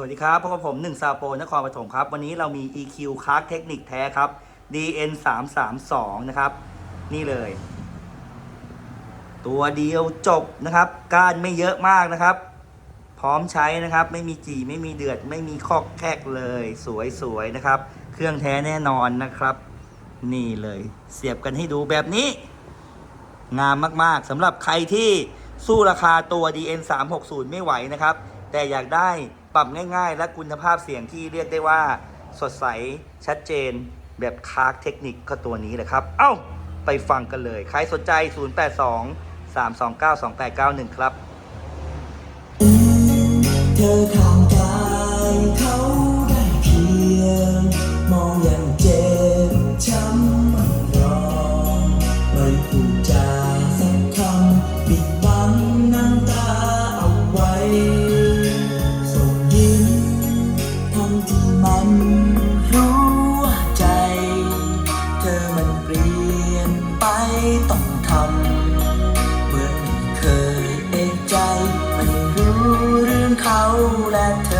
วัสดีครับพบกับผมหนึ่งซาโปนครปฐมครับ วันนี้เรามี EQ คาร์เทคนิคแท้ครับ DN 3 3 2นะครับ นี่เลย ตัวเดียวจบนะครับ ก้านไม่เยอะมากนะครับ พร้อมใช้นะครับ ไม่มีจีไม่มีเดือด ไม่มีคอกแคกเลย สวยๆนะครับ เครื่องแท้แน่นอนนะครับ นี่เลย เสียบกันให้ดูแบบนี้ งามมากๆสำหรับใครที่สู้ราคาตัว DN 3 6 0ไม่ไหวนะครับ แต่อยากได้ ปรับง่ายๆ และคุณภาพเสียงที่เรียกได้ว่าสดใสชัดเจน แบบคาร์เทคนิคก็ตัวนี้แหละครับ เอ้า ไปฟังกันเลย ใครสนใจ 082 329 2891 ครับ เปลี่ยนไปต้องทำเหมือนเคยเอกใจ ไม่รู้เรื่องเขาและเธอ